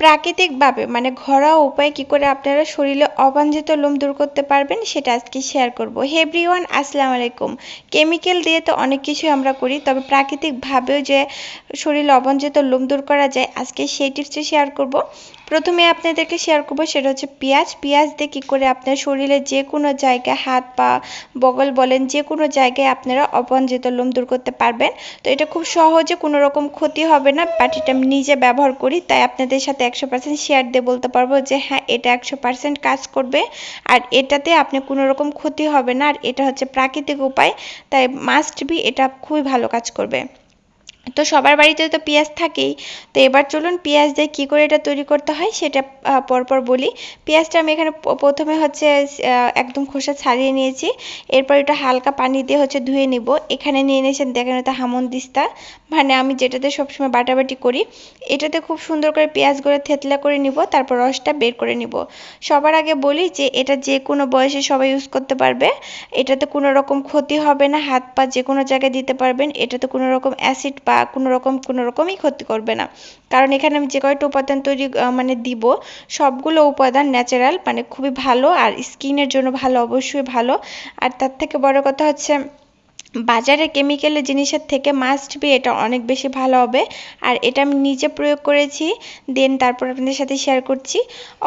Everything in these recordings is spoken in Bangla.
প্রাকৃতিকভাবে মানে ঘরোয়া উপায়ে কি করে আপনারা শরীরে অবাঞ্ছিত লোম দূর করতে পারবেন সেটা আজকে শেয়ার করব। হে এভরিওয়ান আসসালামু আলাইকুম। কেমিক্যাল দিয়ে তো অনেক কিছুই আমরা করি, তবে প্রাকৃতিকভাবেও যে শরীরে অবাঞ্ছিত লোম দূর করা যায়, আজকে সেই টিপসটি শেয়ার করব। প্রথমে আপনাদেরকে শেয়ার করব সেটা হচ্ছে পেঁয়াজ। পেঁয়াজ দিয়ে কী করে আপনার শরীরে যে কোনো জায়গায় হাত পা, বগল বলেন, যে কোনো জায়গায় আপনারা অপঞ্জিত লোম দূর করতে পারবেন। তো এটা খুব সহজে কোনো রকম ক্ষতি হবে না বাট এটা আমি নিজে ব্যবহার করি, তাই আপনাদের সাথে একশো পার্সেন্ট শেয়ার দিয়ে বলতে পারব যে হ্যাঁ এটা একশো পার্সেন্ট কাজ করবে আর এটাতে আপনি কোনো রকম ক্ষতি হবে না আর এটা হচ্ছে প্রাকৃতিক উপায়, তাই মাস্ট বি এটা খুবই ভালো কাজ করবে। তো সবার বাড়িতে তো পেঁয়াজ থাকেই, তো এবার চলুন পেঁয়াজ দিয়ে কী করে এটা তৈরি করতে হয় সেটা পরপর বলি। পেঁয়াজটা আমি এখানে প্রথমে হচ্ছে একদম খোসা ছাড়িয়ে নিয়েছি। এরপর এটা হালকা পানি দিয়ে হচ্ছে ধুয়ে নিব। এখানে নিয়ে নিয়েছেন, দেখেন এটা হামন দিস্তা। মানে আমি যেটাতে সবসময় বাটাবাটি করি, এটাতে খুব সুন্দর করে পেঁয়াজগুলো থেতলা করে নিব, তারপর রসটা বের করে নিব। সবার আগে বলি যে, এটা যে কোনো বয়সে সবাই ইউজ করতে পারবে। এটাতে কোনো রকম ক্ষতি হবে না, হাত পা যে কোনো জায়গায় দিতে পারবেন। এটাতে কোনো রকম অ্যাসিড বা কোনো রকম, কোনো রকমই ক্ষতি করবে না। কারণ এখানে আমি যে কয়টা উপাদান তৈরি মানে দিব, সবগুলো উপাদান ন্যাচারাল মানে খুবই ভালো, আর স্কিনের জন্য ভালো, অবশ্যই ভালো। আর তার থেকে বড় কথা হচ্ছে, বাজারে কেমিক্যালের জিনিসের থেকে মাস্ট বি এটা অনেক বেশি ভালো হবে। আর এটা আমি নিজে প্রয়োগ করেছি দেন তারপর আপনাদের সাথে শেয়ার করছি।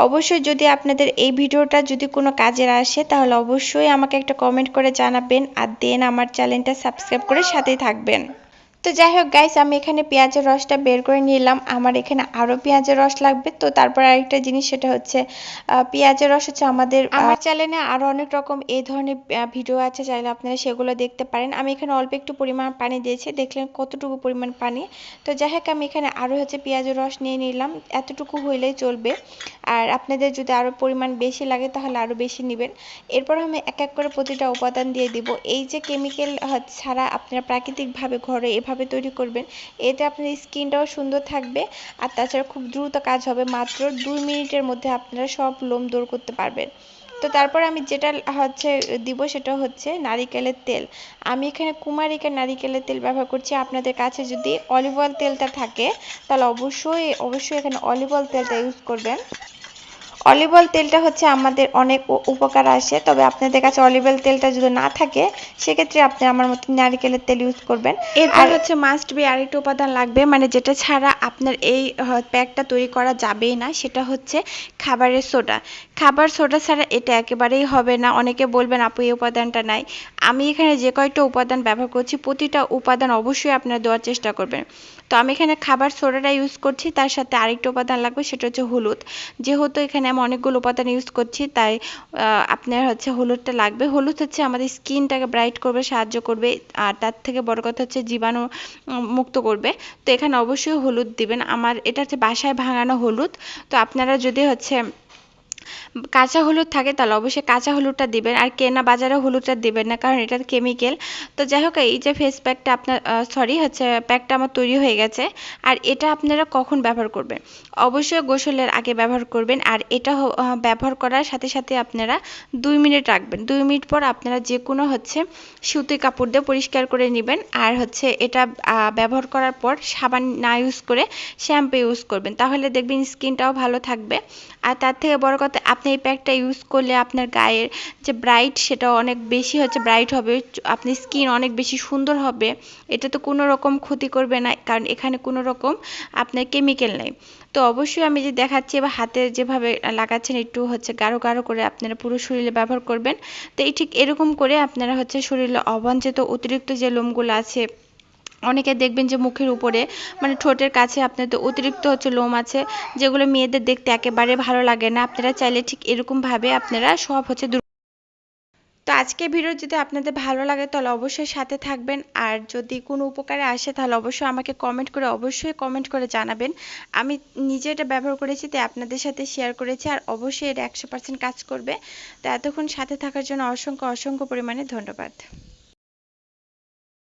অবশ্যই যদি আপনাদের এই ভিডিওটা যদি কোনো কাজের আসে, তাহলে অবশ্যই আমাকে একটা কমেন্ট করে জানাবেন, আর দেন আমার চ্যানেলটা সাবস্ক্রাইব করে সাথেই থাকবেন। তো যাই হোক গাইস আমি এখানে পেঁয়াজের রসটা বের করে নিলাম। আমার এখানে আরও পেঁয়াজের রস লাগবে। তো তারপর আরেকটা জিনিস, সেটা হচ্ছে পেঁয়াজের রস হচ্ছে আমাদের আমার চ্যানেলে আরও অনেক রকম এই ধরনের ভিডিও আছে। চাইলে আপনারা সেগুলো দেখতে পারেন। আমি এখানে অল্প একটু পরিমাণ পানি দিয়েছি। দেখলেন কতটুকু পরিমাণ পানি। তো যাই হোক, আমি এখানে আরও হচ্ছে পেঁয়াজের রস নিয়ে নিলাম। এতটুকু হইলেই চলবে। আর আপনাদের যদি আরও পরিমাণ বেশি লাগে, তাহলে আরও বেশি নেবেন। এরপর আমি এক এক করে প্রতিটা উপাদান দিয়ে দিব। এই যে কেমিক্যাল ছাড়া আপনারা প্রাকৃতিকভাবে ঘরে এভাবে যেভাবে তৈরি করবেন। এতে আপনার স্কিনটাও সুন্দর থাকবে আর তাছাড়া খুব দ্রুত কাজ হবে। মাত্র দুই মিনিটের মধ্যে আপনারা সব লোম দূর করতে পারবেন। তো তারপর আমি যেটা হচ্ছে দিব সেটা হচ্ছে নারিকেলের তেল। আমি এখানে কুমারিকা নারিকেলের তেল ব্যবহার করছি। আপনাদের কাছে যদি অলিভ অয়েল তেলটা থাকে, তাহলে অবশ্যই অবশ্যই এখানে অলিভ অয়েল তেলটা ইউজ করবেন। অলিভ অয়েল তেলটা হচ্ছে আমাদের অনেক উপকার আসে। তবে আপনাদের কাছে অলিভ অয়েল তেলটা যদি না থাকে সেক্ষেত্রে আপনি আমার মতো নারিকেলের তেল ইউজ করবেন। আর হচ্ছে মাস্ট বি আরেকটা উপাদান লাগবে মানে যেটা ছাড়া আপনার এই প্যাকটা তৈরি করা যাবেই না সেটা হচ্ছে খাবারের সোডা খাবার সোডা ছাড়া এটা একেবারেই হবে না। অনেকে বলবেন আপু এই উপাদানটা নাই। আমি এখানে যে কয়টা উপাদান ব্যবহার করছি প্রতিটা উপাদান অবশ্যই আপনারা দেওয়ার চেষ্টা করবেন। তো আমি এখানে খাবার সোডাটা ইউজ করছি, তার সাথে আরেকটা উপাদান লাগবে, সেটা হচ্ছে হলুদ। যেহেতু এখানে আমি অনেকগুলো উপাদান ইউজ করছি, তাই আপনার হচ্ছে হলুদটা লাগবে। হলুদ হচ্ছে আমাদের স্কিনটাকে ব্রাইট করবে, সাহায্য করবে, আর তার থেকে বড় কথা হচ্ছে জীবাণু মুক্ত করবে। তো এখানে অবশ্যই হলুদ দিবেন। আমার, এটা হচ্ছে বাসায় ভাঙানো হলুদ। তো আপনারা যদি হচ্ছে কাঁচা হলুদ থাকে তাহলে অবশ্যই কাঁচা হলুদটা দিবেন। আর কেনা বাজারে হলুদটা দিবেন না, কারণ এটা কেমিক্যাল তো যাই হোক, এই যে ফেস প্যাকটা আপনার সরি হচ্ছে প্যাকটা আমার তৈরি হয়ে গেছে। আর এটা আপনারা কখন ব্যবহার করবেন? অবশ্যই গোসলের আগে ব্যবহার করবেন। আর এটা ব্যবহার করার সাথে সাথে আপনারা দুই মিনিট রাখবেন। দুই মিনিট পর আপনারা যে কোনো হচ্ছে সুতি কাপড় দিয়ে পরিষ্কার করে নেবেন। আর হচ্ছে এটা ব্যবহার করার পর সাবান না ইউজ করে শ্যাম্পু ইউজ করবেন। তাহলে দেখবেন স্কিনটাও ভালো থাকবে। আর তার থেকে বড় কথা আপনি এই প্যাকটা ইউজ করলে আপনার গায়ের যে ব্রাইট সেটা অনেক বেশি হচ্ছে ব্রাইট হবে আপনার স্কিন অনেক বেশি সুন্দর হবে। এটা তো কোনো রকম ক্ষতি করবে না, কারণ এখানে কোনো রকম আপনার কেমিক্যাল নেই। তো অবশ্যই আমি যে দেখাচ্ছি বা হাতে যেভাবে লাগাচ্ছেন, একটু হচ্ছে গাঢ় গাঢ় করে আপনারা পুরো শরীরে ব্যবহার করবেন। তো এই ঠিক এরকম করে আপনারা হচ্ছে শরীরে অবাঞ্ছিত অতিরিক্ত যে লোমগুলো আছে অনেকে দেখবেন যে মুখের উপরে মানে ঠোঁটের কাছে আপনাদের অতিরিক্ত হচ্ছে লোম আছে, যেগুলো মেয়েদের দেখতে একেবারে ভালো লাগে না। আপনারা চাইলে ঠিক এরকমভাবে আপনারা সব হচ্ছে তো আজকের ভিডিও যদি আপনাদের ভালো লাগে তাহলে অবশ্যই সাথে থাকবেন। আর যদি কোনো উপকারে আসে তাহলে অবশ্যই আমাকে কমেন্ট করে অবশ্যই কমেন্ট করে জানাবেন। আমি নিজে এটা ব্যবহার করেছি, তাই আপনাদের সাথে শেয়ার করেছি আর অবশ্যই এটা একশো পার্সেন্ট কাজ করবে। তো এতক্ষণ সাথে থাকার জন্য অসংখ্য অসংখ্য পরিমাণে ধন্যবাদ।